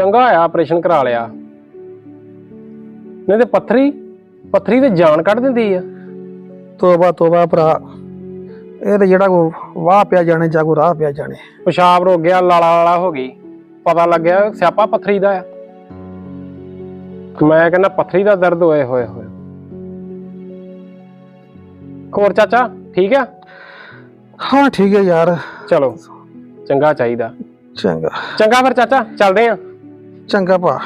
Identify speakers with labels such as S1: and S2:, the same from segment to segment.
S1: ਚੰਗਾ ਹੋਇਆ ਆਪਰੇਸ਼ਨ ਕਰਾ ਲਿਆ। ਨਹੀਂ ਤੇ ਪੱਥਰੀ ਪੱਥਰੀ ਤੇ ਜਾਨ ਕੱਢ ਦਿੰਦੀ ਆ।
S2: ਤੋਬਾ ਤੋਬਾ ਭਰਾ ਇਹ ਤੇ ਜਿਹੜਾ ਕੋ ਵਾਹ ਪਿਆ ਜਾਣੇ ਜਾਂ ਕੋ ਰਾਹ ਪਿਆ ਜਾਣੇ।
S1: ਪਿਸ਼ਾਬ ਰੋਕ ਗਿਆ ਲਾਲਾ ਲਾਲਾ ਹੋ ਗਈ। ਪਤਾ ਲੱਗਿਆ ਸਿਆਪਾ ਪੱਥਰੀ ਦਾ ਆ। ਮੈਂ ਕਹਿੰਦਾ ਪੱਥਰੀ ਦਾ ਦਰਦ ਹੋਏ ਹੋਏ ਹੋਏ। ਹੋਰ ਚਾਚਾ ਠੀਕ ਆ?
S2: ਹਾਂ ਠੀਕ ਹੈ ਯਾਰ।
S1: ਚਲੋ ਚੰਗਾ ਚਾਹੀਦਾ।
S2: ਚੰਗਾ।
S1: ਚੰਗਾ ਫਿਰ ਚਾਚਾ ਚੱਲਦੇ ਆ।
S2: ਚੰਗਾ ਭਾ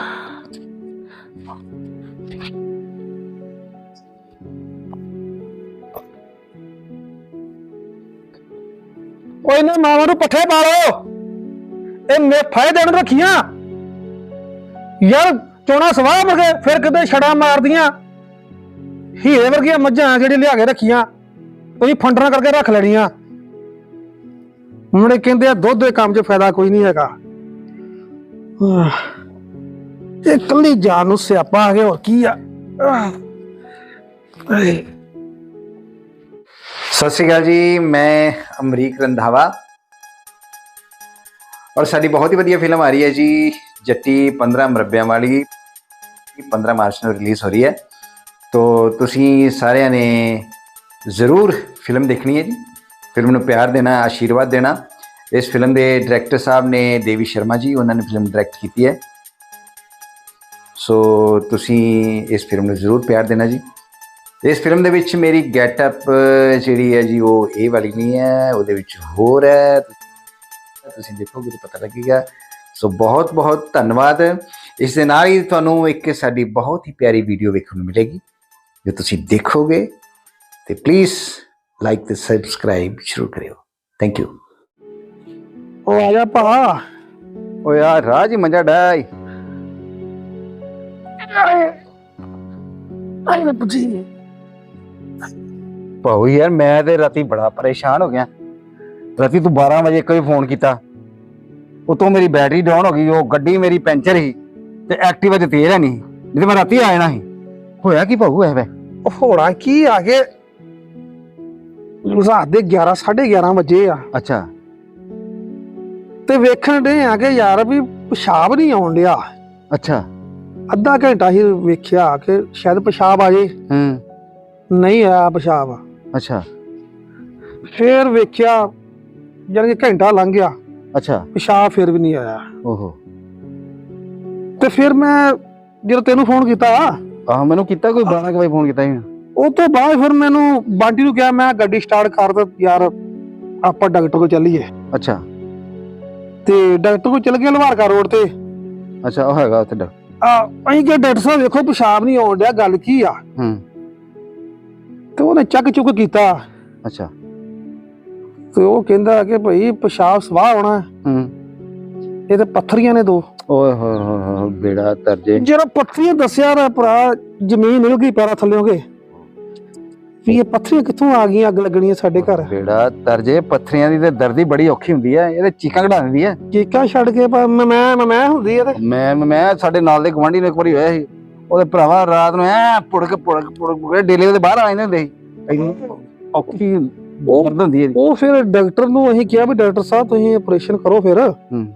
S2: ਓਏ ਨਾ ਮਾਵਾਂ ਨੂੰ ਪੱਠੇ ਪਾ ਲਓ ਇਹ ਮੇ ਫਾਇਦੇ ਨੂੰ ਰੱਖੀਆਂ ਯਾਰ ਚੋਣਾ ਸਵਾਹ ਵਰਗੇ ਫਿਰ ਕਿਤੇ ਛੜਾ ਮਾਰਦੀਆਂ ਹੀਰੇ ਵਰਗੀਆਂ ਮੱਝਾਂ ਜਿਹੜੀ ਲਿਆ ਕੇ ਰੱਖੀਆਂ ਤੁਸੀਂ ਫੰਡਰਾਂ ਕਰਕੇ ਰੱਖ ਲੈਣੀਆਂ ਮੁੰਡੇ ਕਹਿੰਦੇ ਆ ਦੁੱਧ ਦੇ ਕੰਮ 'ਚ ਫਾਇਦਾ ਕੋਈ ਨਹੀਂ ਹੈਗਾ ਆਹ, ਇਹ ਕੱਲੀ ਜਾਨ ਨੂੰ ਸਿਆਪਾ ਆ ਗਿਆ, ਹੋਰ ਕੀ ਆ?
S3: ਸਤਿ ਸ਼੍ਰੀ ਅਕਾਲ ਜੀ, ਮੈਂ ਅਮਰੀਕ ਰੰਧਾਵਾ। ਔਰ ਸਾਡੀ ਬਹੁਤ ਹੀ ਵਧੀਆ ਫਿਲਮ ਆ ਰਹੀ ਹੈ ਜੀ, ਜੱਟੀ 15 ਮਰਬਿਆਂ ਵਾਲੀ। 15 ਮਾਰਚ ਨੂੰ ਰਿਲੀਜ਼ ਹੋ ਰਹੀ ਹੈ। ਤੋ ਤੁਸੀਂ ਸਾਰਿਆਂ ਨੇ ਜ਼ਰੂਰ ਫਿਲਮ ਦੇਖਣੀ ਹੈ ਜੀ। ਫਿਲਮ ਨੂੰ ਪਿਆਰ ਦੇਣਾ, ਆਸ਼ੀਰਵਾਦ ਦੇਣਾ। ਇਸ ਫਿਲਮ ਦੇ ਡਾਇਰੈਕਟਰ ਸਾਹਿਬ ਨੇ ਦੇਵੀ ਸ਼ਰਮਾ ਜੀ, ਉਹਨਾਂ ਨੇ ਫਿਲਮ ਡਾਇਰੈਕਟ ਕੀਤੀ ਹੈ। ਸੋ ਤੁਸੀਂ ਇਸ ਫਿਲਮ ਨੂੰ ਜ਼ਰੂਰ ਪਿਆਰ ਦੇਣਾ ਜੀ। ਇਸ ਫਿਲਮ ਦੇ ਵਿੱਚ ਮੇਰੀ ਗੈਟਅਪ ਜਿਹੜੀ ਹੈ ਜੀ ਉਹ ਇਹ ਵਾਲੀ ਨਹੀਂ ਹੈ ਉਹਦੇ ਵਿੱਚ ਹੋਰ ਹੈ। ਤੁਸੀਂ ਦੇਖੋਗੇ ਤਾਂ ਪਤਾ ਲੱਗੇਗਾ। ਸੋ ਬਹੁਤ ਬਹੁਤ ਧੰਨਵਾਦ। ਇਸ ਦੇ ਨਾਲ ਹੀ ਤੁਹਾਨੂੰ ਇੱਕ ਸਾਡੀ ਬਹੁਤ ਹੀ ਪਿਆਰੀ ਵੀਡੀਓ ਵੇਖਣ ਨੂੰ ਮਿਲੇਗੀ ਜੋ ਤੁਸੀਂ ਦੇਖੋਗੇ। ਤੇ ਪਲੀਜ਼ ਲਾਈਕ ਤੇ ਸਬਸਕ੍ਰਾਈਬ ਸ਼ੁਰੂ ਕਰਿਓ। ਥੈਂਕ ਯੂ
S2: ਉਹ ਆ ਜਾ ਭਾ।
S3: ਓ ਯਾਰ ਰਾਜ ਮੰਜਾ ਡਾਈ
S2: ਆਏ। ਪੁੱਜੀ
S3: ਭਾਉ ਯਾਰ ਮੈਂ ਤੇ ਰਾਤੀ ਬੜਾ ਪਰੇਸ਼ਾਨ ਹੋ ਗਿਆ। ਰਾਤੀ ਤੂੰ 12 ਵਜੇ ਕੋਈ ਫੋਨ ਕੀਤਾ। ਉਤੋਂ ਮੇਰੀ ਬੈਟਰੀ ਡਾਊਨ ਹੋ ਗਈ ਉਹ ਗੱਡੀ ਮੇਰੀ ਪੈਂਚਰ ਸੀ ਤੇ ਐਕਟਿਵਾ ਤੇ ਤੇਲ ਹੈ ਨਹੀਂ ਨਹੀਂ ਤੇ ਮੈਂ ਰਾਤੀ ਆ ਜਾਣਾ ਸੀ। ਹੋਇਆ ਕੀ ਭਾਉ ਐ ਵੇ?
S2: ਉਹ ਹੋਣਾ ਕੀ ਆ ਕੇ? ਰਾਤ ਦੇ 11 11:30 ਵਜੇ ਆ।
S3: ਅੱਛਾ।
S2: ਤੇ ਵੇਖਣ ਦੇ ਆ ਕਿ ਯਾਰ ਵੀ ਪਿਸ਼ਾਬ ਨਹੀਂ ਆਉਣ ਡਿਆ।
S3: ਅੱਛਾ।
S2: ਅੱਧਾ ਘੰਟਾ ਹੀ ਵੇਖਿਆ ਕਿ ਸ਼ਾਇਦ ਪਿਸ਼ਾਬ ਆ ਜੇ।
S3: ਹੂੰ।
S2: ਨਹੀਂ ਆਇਆ ਪਿਸ਼ਾਬ।
S3: ਅੱਛਾ।
S2: ਫੇਰ ਵੇਖਿਆ ਜਾਣੀ ਕਿ ਘੰਟਾ ਲੰਘ ਗਿਆ।
S3: ਅੱਛਾ।
S2: ਪਿਸ਼ਾਬ ਫਿਰ ਵੀ ਨਹੀਂ ਆਇਆ।
S3: ਓਹੋ।
S2: ਤੇ ਫਿਰ ਮੈਂ ਜਦੋਂ ਤੈਨੂੰ ਫੋਨ ਕੀਤਾ
S3: ਆਹ ਮੈਨੂੰ ਕੀਤਾ ਕੋਈ 12 ਵਜੇ ਫੋਨ ਕੀਤਾ ਸੀ?
S2: ਉਹ ਤੋਂ ਬਾਅਦ ਫਿਰ ਮੈਨੂੰ ਬਾਂਟੀ ਨੂੰ ਕਿਹਾ ਮੈਂ ਗੱਡੀ ਸਟਾਰਟ ਕਰ ਦੇ ਯਾਰ ਆਪਾਂ ਡਾਕਟਰ ਕੋਲ ਚੱਲੀਏ।
S3: ਅੱਛਾ।
S2: ਤੇ ਡਾਕਟਰ ਕੋਲ ਚੱਲ ਗਏ ਲਵਾਰਕਾ ਰੋਡ ਤੇ।
S3: ਅੱਛਾ ਉਹ ਹੈਗਾ ਉੱਥੇ ਡਾਕ-
S2: ਆ ਅਸੀਂ ਕਿ ਡਾਕਟਰ ਸਾਹਿਬ ਵੇਖੋ ਪਿਸ਼ਾਬ ਨਹੀਂ ਆਉਣ ਡਿਆ ਗੱਲ ਕੀ ਆ?
S3: ਹੂੰ।
S2: ਤੇ ਉਹਨੇ ਚੱਕ ਚੁੱਕ ਕੀਤਾ।
S3: ਅੱਛਾ।
S2: ਤੇ ਉਹ ਕਹਿੰਦਾ ਕਿ ਭਈ ਪਿਸ਼ਾਬ ਸਵਾਹ ਆਉਣਾ
S3: ਹੂੰ।
S2: ਇਹ ਤੇ ਪੱਥਰੀਆਂ ਨੇ ਦੋ।
S3: ਓਏ ਹੋਏ ਹੋਏ ਬੇੜਾ ਤਰਜੇ
S2: ਜਿਹੜਾ ਪੱਥਰੀਆਂ ਦੱਸਿਆ ਰਾ ਭਰਾ ਜ਼ਮੀਨ ਨਿਕਲ ਗਈ ਪੈਰਾਂ ਥੱਲੇ ਗਏ ਵੀ ਇਹ ਪੱਥਰੀਆਂ ਕਿੱਥੋਂ ਆ ਗਈਆਂ ਅੱਗ ਲੱਗਣੀਆਂ ਸਾਡੇ ਘਰ?
S3: ਬੇੜਾ ਤਰਜੇ ਪੱਥਰੀਆਂ ਦੀ ਤੇ ਦਰਦੀ ਬੜੀ ਔਖੀ ਹੁੰਦੀ ਹੈ ਇਹਦੇ ਚੀਕਾਂ ਕਢਾ ਦਿੰਦੀ ਹੈ
S2: ਚੀਕਾਂ ਛੱਡ ਕੇ ਪਰ ਮੈਂ ਮੈਂ ਮੈਂ ਹੁੰਦੀ ਆ ਤੇ?
S3: ਮੈਂ ਮੈਂ ਸਾਡੇ ਨਾਲ ਦੇ ਗਵਾਂਢੀ ਨੇ ਇੱਕ ਵਾਰੀ ਹੋਇਆ ਸੀ ਉਹਦੇ ਭਰਾਵਾ ਰਾਤ ਨੂੰ ਐ ਪੁੜਕ ਪੁੜਕ ਪੁੜਕ ਡੇਲੇ ਉਹਦੇ ਬਾਹਰ ਆ ਜਾਂਦੇ ਹੁੰਦੇ ਸੀ। ਔਖੀ ਦਰਦ ਹੁੰਦੀ ਹੈ।
S2: ਉਹ ਫਿਰ ਡਾਕਟਰ ਨੂੰ ਅਸੀਂ ਕਿਹਾ ਵੀ ਡਾਕਟਰ ਸਾਹਿਬ ਤੁਸੀਂ ਆਪਰੇਸ਼ਨ ਕਰੋ ਫਿਰ।
S3: ਹੂੰ।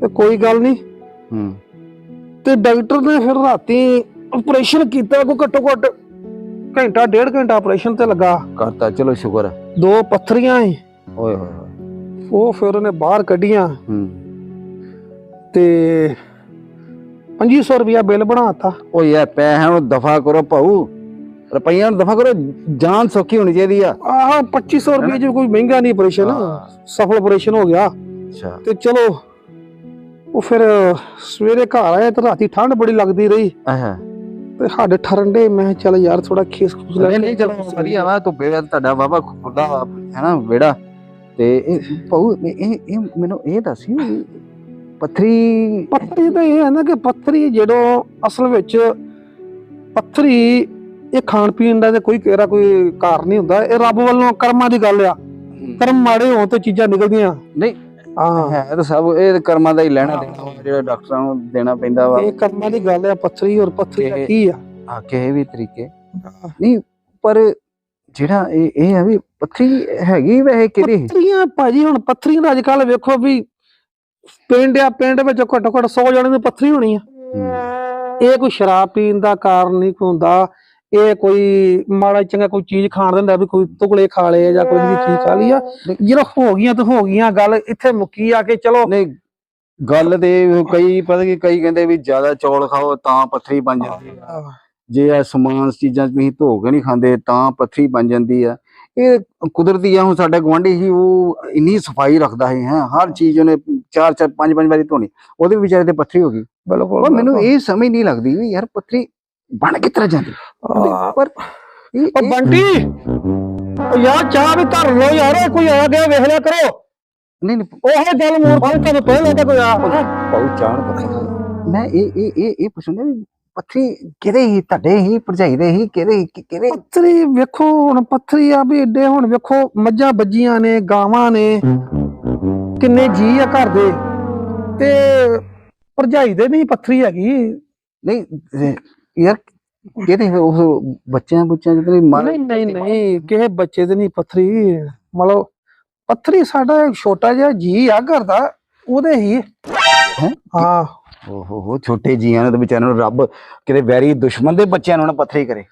S2: ਤੇ ਕੋਈ ਗੱਲ ਨਹੀਂ।
S3: ਹੂੰ।
S2: ਤੇ ਡਾਕਟਰ ਨੇ ਫਿਰ ਰਾਤੀ ਆਪਰੇਸ਼ਨ ਕੀਤਾ ਕੋ ਘੱਟੋ ਘੱਟ ਘੰਟਾ ਡੇਢ ਘੰਟਾ ਆਪਰੇਸ਼ਨ ਤੇ ਲੱਗਾ।
S3: ਕਰਤਾ ਚਲੋ ਸ਼ੁਕਰ।
S2: ਦੋ ਪੱਥਰੀਆਂ ਸੀ।
S3: ਓਏ ਹੋਏ ਹੋਏ।
S2: ਉਹ ਫਿਰ ਉਹਨੇ ਬਾਹਰ ਕੱਢੀਆਂ।
S3: ਹੂੰ।
S2: ਤੇ 2500 ਰੁਪਇਆ ਬਿੱਲ ਬਣਾਤਾ।
S3: ਉਹ ਯਾਰ ਪੈਸਿਆਂ ਨੂੰ ਦਫਾ ਕਰੋ ਭਾਊ। ਰੁਪਈਆਂ ਨੂੰ ਦਫਾ ਕਰੋ ਜਾਨ ਸੌਖੀ ਹੋਣੀ ਚਾਹੀਦੀ ਆ।
S2: ਆਹ 2500 ਰੁਪਏ ਚ ਕੋਈ ਮਹਿੰਗਾ ਨਹੀਂ ਆਪਰੇਸ਼ਨ ਸਫਲ ਆਪਰੇਸ਼ਨ ਹੋ ਗਿਆ।
S3: ਅੱਛਾ।
S2: ਤੇ ਚਲੋ ਉਹ ਫਿਰ ਸਵੇਰੇ ਘਰ ਆਏ ਤੇ ਰਾਤੀ ਠੰਡ ਬੜੀ ਲੱਗਦੀ ਰਹੀ।
S3: ਆਹਾਂ।
S2: ਤੇ ਸਾਡੇ ਠਰਨ ਦੇ ਮੈਂ ਕਿਹਾ ਚੱਲ ਯਾਰ ਥੋੜਾ ਖੇਸ ਖੂਸ ਲੈ
S3: ਨਹੀਂ ਨਹੀਂ ਚਲੋ ਵਧੀਆ ਵਾ ਤੂੰ ਬੇੜਾ ਤੁਹਾਡਾ ਬਾਬਾ ਖੁੱਲਾ ਵਾ ਹੈ ਨਾ ਵਿਹੜਾ ਤੇ ਇਹ ਭਾਊ ਇਹ ਇਹ- ਇਹ ਮੈਨੂੰ ਇਹ ਦੱਸੀ ਪੱਥਰੀ
S2: ਪੱਥਰੀ ਤਾਂ ਇਹ ਹੈ ਨਾ ਕਿ ਪੱਥਰੀ ਜਦੋਂ ਅਸਲ ਵਿੱਚ ਪੱਥਰੀ ਇਹ ਖਾਣ ਪੀਣ ਦਾ ਤੇ ਕੋਈ ਕਿਹੜਾ ਕੋਈ ਕਾਰਨ ਨਹੀਂ ਹੁੰਦਾ ਇਹ ਰੱਬ ਵੱਲੋਂ ਕਰਮਾਂ ਦੀ ਗੱਲ ਆ। ਕਰਮ ਮਾੜੇ ਹੋਣ ਤੇ ਚੀਜ਼ਾਂ ਨਿਕਲਦੀਆਂ।
S3: ਨਹੀਂ
S2: ਹਾਂ।
S3: ਹੈ ਤਾਂ ਸਭ ਇਹ ਕਰਮਾਂ ਦਾ ਹੀ ਲੈਣਾ ਦੇਣਾ ਜਿਹੜਾ ਡਾਕਟਰਾਂ ਨੂੰ ਦੇਣਾ ਪੈਂਦਾ ਵਾ।
S2: ਇਹ ਕਰਮਾਂ ਦੀ ਗੱਲ ਆ ਪੱਥਰੀ ਔਰ ਪੱਥਰੀ ਦਾ ਕੀ ਆ?
S3: ਆ ਕਿਸੇ ਵੀ ਤਰੀਕੇ। ਨਹੀਂ ਪਰ ਜਿਹੜਾ ਇਹ ਇਹ ਆ ਵੀ ਪੱਥਰੀ ਹੈਗੀ ਵੈਸੇ ਕਿਹੜੀ?
S2: ਪੱਥਰੀਆਂ ਭਾਜੀ ਹੁਣ ਪੱਥਰੀਆਂ ਦਾ ਅੱਜ ਕੱਲ ਵੇਖੋ ਵੀ ਪਿੰਡ ਆ ਪਿੰਡ ਵਿੱਚ ਘੱਟੋ ਘੱਟ 100 ਜਣੇ ਦੀ ਪੱਥਰੀ ਹੋਣੀ ਆ। ਇਹ ਕੋਈ ਸ਼ਰਾਬ ਪੀਣ ਦਾ ਕਾਰਨ ਨਹੀਂ ਹੁੰਦਾ। ਇਹ ਕੋਈ ਮਾੜਾ ਚੰਗਾ ਕੋਈ ਚੀਜ਼ ਖਾਣ ਦਿੰਦਾ ਵੀ ਕੋਈ ਤੁਗਲੇ ਖਾ ਲਏ ਜਾਂ ਕੋਈ ਵੀ ਚੀਜ਼ ਖਾ ਲਈ ਆ। ਜਦੋਂ ਹੋ ਗਈਆਂ ਤਾਂ ਹੋ ਗਈਆਂ ਗੱਲ ਇੱਥੇ ਮੁੱਕੀ ਆ ਕੇ ਚਲੋ
S3: ਨਹੀਂ ਗੱਲ ਤੇ ਕਈ ਪਤਾ ਕੀ ਕਈ ਕਹਿੰਦੇ ਵੀ ਜ਼ਿਆਦਾ ਚੌਲ ਖਾਓ ਤਾਂ ਪੱਥਰੀ ਬਣ ਜਾਂਦੀ ਆ। ਜੇ ਇਹ ਸਮਾਨ ਚੀਜ਼ਾਂ ਤੁਸੀਂ ਧੋ ਕੇ ਨਹੀਂ ਖਾਂਦੇ ਤਾਂ ਪੱਥਰੀ ਬਣ ਜਾਂਦੀ ਆ। ਇਹ ਕੁਦਰਤੀ ਆ ਹੁਣ ਸਾਡਾ ਗਵਾਂਢੀ ਸੀ ਉਹ ਇੰਨੀ ਸਫ਼ਾਈ ਰੱਖਦਾ ਹੈ ਹੈਂ, ਹਰ ਚੀਜ਼ ਉਹਨੇ ਚਾਰ ਚਾਰ ਪੰਜ ਪੰਜ ਵਾਰੀ ਧੋਣੀ। ਉਹਦੇ ਵਿਚਾਰੇ ਤੇ ਪੱਥਰੀ ਹੋ ਗਈ।
S2: ਬਿਲਕੁਲ
S3: ਮੈਨੂੰ ਇਹ ਸਮਝ ਨਹੀਂ ਲੱਗਦੀ ਯਾਰ ਪੱਥਰੀ ਬਣ ਕਿਸ ਤਰ੍ਹਾਂ ਜਾਂਦੀ। ਪਰ
S2: ਉਹ ਬੰਟੀ! ਉਹ ਯਾਰ ਚਾਹ ਵੀ ਧਰ ਲੋ ਯਾਰ ਇਹ ਕੋਈ ਆ ਗਿਆ ਵੇਖ ਲਿਆ ਕਰੋ।
S3: ਨਹੀਂ ਨਹੀਂ।
S2: ਉਹ ਗੱਲ ਮੋਰ ਫੜ ਤੁਹਾਨੂੰ ਪਹਿਲਾਂ ਤਾਂ ਕੋਈ ਆ
S3: ਬਹੁਤ ਚਾਹਣ ਪੱਥਰੀ ਮੈਂ ਇਹ ਇਹ ਇਹ ਇਹ ਪੁੱਛਣਾ ਵੀ ਪੱਥਰੀ ਕਿਹਦੇ ਹੀ ਤੁਹਾਡੇ ਹੀ ਭਰਜਾਈ ਦੇ ਹੀ ਕਿਹਦੇ ਕਿਹਦੇ
S2: ਪੱਥਰੀ ਵੇਖੋ ਹੁਣ ਪੱਥਰੀ ਆ ਵੀ ਏਡੇ ਹੁਣ ਵੇਖੋ ਮੱਝਾਂ ਬੱਜੀਆਂ ਨੇ ਗਾਵਾਂ ਨੇ ਕਿੰਨੇ ਜੀ ਆ ਘਰ ਦੇ। ਤੇ ਭਰਜਾਈ ਦੇ ਨਹੀਂ ਪੱਥਰੀ ਹੈਗੀ।
S3: ਨਹੀਂ ਯਾਰ ਕਿਹਦੇ ਉਹ ਬੱਚਿਆਂ ਬੁੱਚਿਆਂ ਜਿਹੜੇ ਮਾਰ
S2: ਨਹੀਂ ਨਹੀਂ ਨਹੀਂ ਕਿਸੇ ਬੱਚੇ ਦੇ ਨਹੀਂ ਪੱਥਰੀ। ਮਤਲਬ ਪੱਥਰੀ ਸਾਡਾ ਇੱਕ ਛੋਟਾ ਜਿਹਾ ਜੀ ਆ ਘਰ ਦਾ ਉਹਦੇ ਹੀ।
S3: ਹੈਂ?
S2: ਹਾਂ।
S3: ਓਹੋ ਹੋ ਛੋਟੇ ਜੀਆਂ ਨੂੰ ਤੇ ਵਿਚਾਰਿਆਂ ਨੂੰ ਰੱਬ ਕਿਤੇ ਵੈਰੀ ਦੁਸ਼ਮਣ ਦੇ ਬੱਚਿਆਂ ਨੂੰ ਨਾ ਪੱਥਰੀ ਕਰੇ।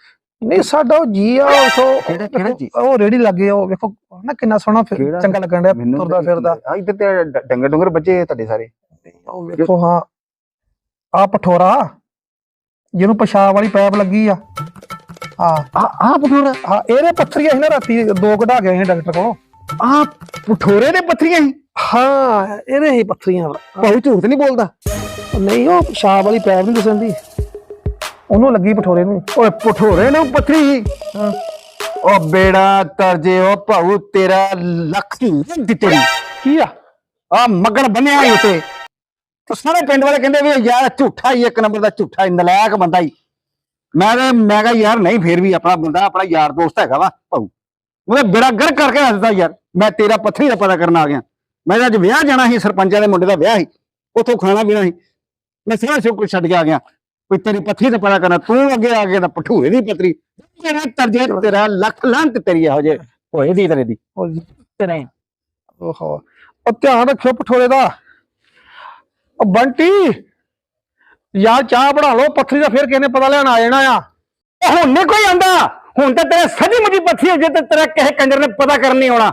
S2: ਨਹੀਂ ਸਾਡਾ ਉਹ ਜੀ ਆ ਉਹ
S3: ਕਿਹੜਾ- ਕਿਹੜਾ ਜੀ?
S2: ਉਹ ਰੇੜੀ ਲੱਗੇ ਉਹ ਵੇਖੋ ਨਾ ਕਿੰਨਾ ਸੋਹਣਾ ਫਿਰ-? ਚੰਗਾ ਲੱਗਣ ਡਿਆ
S3: ਮੈਨੂੰ
S2: ਤੁਰਦਾ ਫਿਰਦਾ।
S3: ਆ ਇੱਧਰ ਤੇ ਡੰਗਰ ਡੰਗਰ ਬੱਚੇ ਤੁਹਾਡੇ ਸਾਰੇ।
S2: ਉਹ ਵੇਖੋ ਹਾਂ। ਆ ਪਠੋਰਾ। ਜਿਹਨੂੰ ਪਿਸ਼ਾਬ ਵਾਲੀ ਪੈਪ ਲੱਗੀ ਆ।
S3: ਆ। ਆ ਪਠੋਰਾ
S2: ਹਾਂ ਇਹਦੇ ਪੱਥਰੀਆਂ ਸੀ ਨਾ ਰਾਤੀ ਦੋ ਕਢਾ ਗਏ ਸੀ ਡਾਕਟਰ ਕੋਲ।
S3: ਆ ਪਠੋਰੇ ਦੇ ਪੱਥਰੀਆਂ ਹੀ
S2: ਹਾਂ ਇਹਦੇ ਹੀ ਪੱਥਰੀਆਂ।
S3: ਭਾਉ ਝੂਠ ਨਹੀਂ ਬੋਲਦਾ?
S2: ਨਹੀਂ ਉਹ ਪਿਸ਼ਾਬ ਵਾਲੀ ਪੈਪ ਨਹੀਂ ਦਿਸਣ ਦੀ। ਉਹਨੂੰ ਲੱਗੀ ਪਠੋਰੇ ਨੂੰ।
S3: ਓਏ ਪਠੋਰੇ ਨੂੰ ਪੱਥਰੀ ਹੀ। ਓ ਬੇੜਾ ਤਰਜੇ ਓ ਭਾਉ ਤੇਰਾ ਲੱਖ ਦੀ ਤੇਰੀ
S2: ਕੀ ਆ?
S3: ਆ ਮੱਗਣ ਬੰਨਿਆ ਹੀ ਉਤੇ। ਤੇ ਸਾਰੇ ਪਿੰਡ ਵਾਲੇ ਕਹਿੰਦੇ ਵੀ ਯਾਰ ਝੂਠਾ ਹੀ ਇੱਕ ਨੰਬਰ ਦਾ ਝੂਠਾ ਹੀ ਨਲਾਇਕ ਬੰਦਾ ਹੀ। ਮੈਂ ਤੇ ਮੈਂ ਕਿਹਾ ਯਾਰ ਨਹੀਂ ਫੇਰ ਵੀ ਆਪਣਾ ਬੰਦਾ ਆਪਣਾ ਯਾਰ ਦੋਸਤ ਹੈਗਾ ਵਾ ਭਾਊ। ਉਹਨੇ ਬੇੜਾ ਗਰ ਕਰਕੇ ਹੱਸਦਾ ਯਾਰ ਮੈਂ ਤੇਰਾ ਪੱਥਰੀ ਦਾ ਪਤਾ ਕਰਨ ਆ ਗਿਆ। ਮੈਂ ਤਾਂ ਅੱਜ ਵਿਆਹ ਜਾਣਾ ਸੀ ਸਰਪੰਚ ਦੇ ਮੁੰਡੇ ਦਾ ਵਿਆਹ ਸੀ ਉੱਥੋਂ ਖਾਣਾ ਪੀਣਾ ਸੀ। ਮੈਂ ਸਾਰਾ ਸਭ ਕੁਝ ਛੱਡ ਕੇ ਆ ਗਿਆ। ਕੋਈ ਤੇਰੀ ਪੱਥਰੀ ਦਾ ਪਤਾ ਕਰਨਾ ਤੂੰ ਅੱਗੇ ਆ ਗਿਆ ਤਾਂ ਪਠੂਰੇ ਦੀ ਪੱਥਰੀ। ਤੇਰਾ ਤਰਜੇ ਤੇਰਾ ਲੱਖ ਲਾਂਤ ਤੇਰੀ ਇਹੋ ਜੇ ਹੋਏ ਦੀ ਤੇਰੇ ਦੀ।
S2: ਉਹ
S3: ਤੇਰੇ।
S2: ਓਹੋ। ਉਹ ਧਿਆਨ ਰੱਖਿਓ ਪਠੋਰੇ ਦਾ। ਉਹ ਬੰਟੀ ਯਾਰ ਚਾਹ ਬਣਾ ਲਓ ਪੱਥਰੀ ਦਾ ਫਿਰ ਕਿਸੇ ਨੇ ਪਤਾ ਲੈਣ ਆ ਜਾਣਾ ਆ।
S3: ਉਹ ਹੁਣ ਨਹੀਂ ਕੋਈ ਆਂਦਾ। ਹੁਣ ਤਾਂ ਤੇਰੇ ਸੱਜੀ ਮੁੱਜੀ ਪੱਥੀ ਹੋ ਜੇ ਤੇ ਤੇਰਾ ਕਿਸੇ ਕੰਜਰ ਨੇ ਪਤਾ ਕਰਨ ਨਹੀਂ ਆਉਣਾ।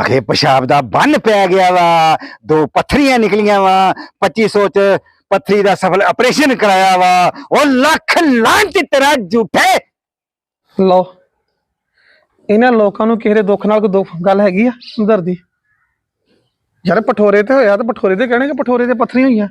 S3: ਅਖੇ ਪਿਸ਼ਾਬ ਦਾ ਬੰਨ ਪੈ ਗਿਆ ਵਾ ਦੋ ਪੱਥਰੀਆਂ ਨਿਕਲੀਆਂ ਵਾ 2500 ਚ ਪੱਥਰੀ ਦਾ ਸਫਲ ਆਪਰੇਸ਼ਨ ਕਰਾਇਆ ਵਾ ਉਹ ਲੱਖ ਲਾਂਟ ਤੇਰਾ ਝੂਠੇ।
S2: ਲਓ ਇਹਨਾਂ ਲੋਕਾਂ ਨੂੰ ਕਿਸੇ ਦੇ ਦੁੱਖ ਨਾਲ ਕੋਈ ਦੁੱਖ ਗੱਲ ਹੈਗੀ ਆ ਹਮਦਰਦੀ ਯਾਰ ਪਠੋਰੇ ਤੇ ਹੋਇਆ ਤੇ ਪਠੋਰੇ ਤੇ ਕਹਿਣਗੇ ਪਠੋਰੇ ਤੇ ਪੱਥਰੀਆਂ ਹੋਈਆਂ?